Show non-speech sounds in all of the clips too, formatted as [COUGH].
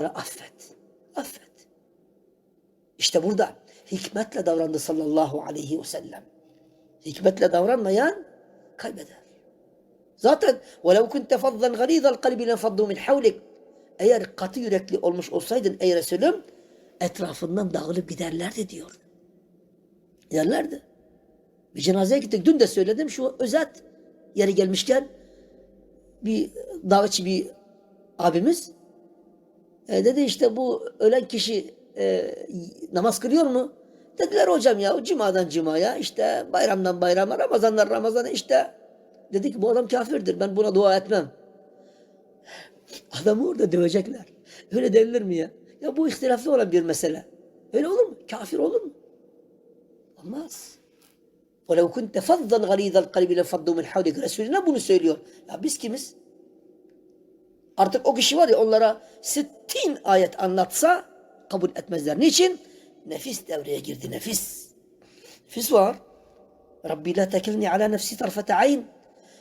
affet. Affet. İşte burada hikmetle davrandı sallallahu aleyhi ve sellem. Hikmetle davranmayan kaybeder. Zaten وَلَوْ كُنْتَ فَضَّنْ غَلِيظَ الْقَلْبِ لَنْفَضُّوا مِنْ حَوْلِكَ Eğer katı yürekli olmuş olsaydın ey Resulüm etrafından dağılıp giderlerdi diyor. Giderlerdi. Bir cenazeye gittik. Dün de söyledim şu özet yeri gelmişken bir davetçi bir abimiz e, dedi işte bu ölen kişi e, namaz kılıyor mu? Dediler hocam ya cumadan cumaya işte bayramdan bayrama Ramazandan Ramazana işte dedi ki bu adam kafirdir ben buna dua etmem. [LAUGHS] Adamı orada dövecekler. Öyle denilir mi ya? Ya bu ihtilaflı olan bir mesele. Öyle olur mu? Kafir olur mu? Olmaz. وَلَوْ كُنْتَ فَضَّنْ غَلِيظَ الْقَلْبِ لَفَضُّوا مِنْ حَوْلِكَ Resulüne bunu söylüyor. Ya biz kimiz? Artık o kişi var ya onlara sittin ayet anlatsa kabul etmezler. Niçin? Nefis devreye girdi nefis. Nefis var. Rabbi la tekilni ala nefsi tarfete ayn.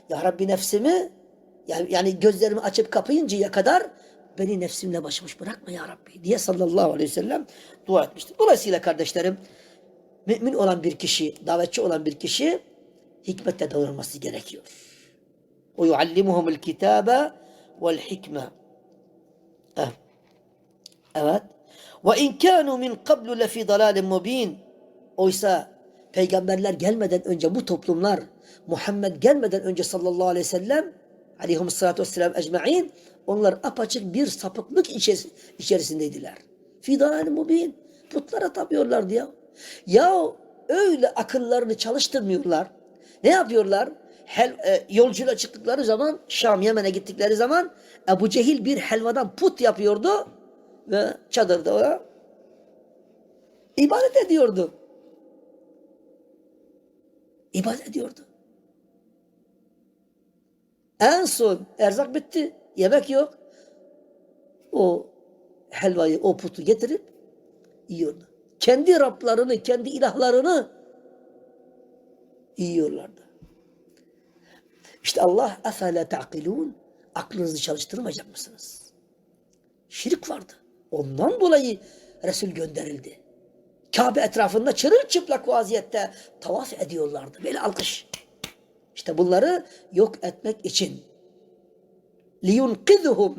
Ya Rabbi nefsimi yani, gözlerimi açıp kapayıncaya kadar beni nefsimle başımış bırakma ya Rabbi diye sallallahu aleyhi ve sellem dua etmiştir. Dolayısıyla kardeşlerim mümin olan bir kişi, davetçi olan bir kişi hikmetle davranması gerekiyor. O yuallimuhumul kitabe vel hikme. Evet. Ve in kanu min qablu lefi dalalin mubin. Oysa peygamberler gelmeden önce bu toplumlar Muhammed gelmeden önce sallallahu aleyhi ve sellem aleyhissalatu vesselam ecma'in onlar apaçık bir sapıklık içeris içerisindeydiler. Fi dalalin mubin. Putlara tapıyorlardı ya. Ya öyle akıllarını çalıştırmıyorlar. Ne yapıyorlar? Hel, e, yolculuğa çıktıkları zaman Şam, Yemen'e gittikleri zaman Ebu Cehil bir helvadan put yapıyordu ve çadırda o ibadet ediyordu. İbadet ediyordu. En son erzak bitti. Yemek yok. O helvayı, o putu getirip yiyordu. Kendi Rablarını, kendi ilahlarını yiyorlardı. İşte Allah efele ta'kilun aklınızı çalıştırmayacak mısınız? Şirk vardı. Ondan dolayı Resul gönderildi. Kabe etrafında çırılçıplak vaziyette tavaf ediyorlardı. Böyle alkış. İşte bunları yok etmek için. لِيُنْقِذُهُمْ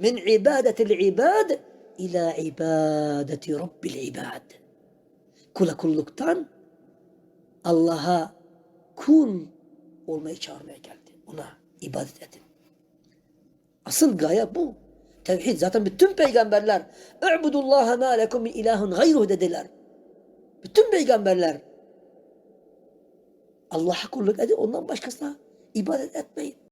مِنْ عِبَادَةِ الْعِبَادِ ila ibadeti Rabbil ibad. Kula kulluktan Allah'a kul olmayı çağırmaya geldi. Ona ibadet edin. Asıl gaye bu. Tevhid. Zaten bütün peygamberler "U'budullaha ma lekum min ilahun gayruhu" dediler. Bütün peygamberler Allah'a kulluk edin, ondan başkasına ibadet etmeyin.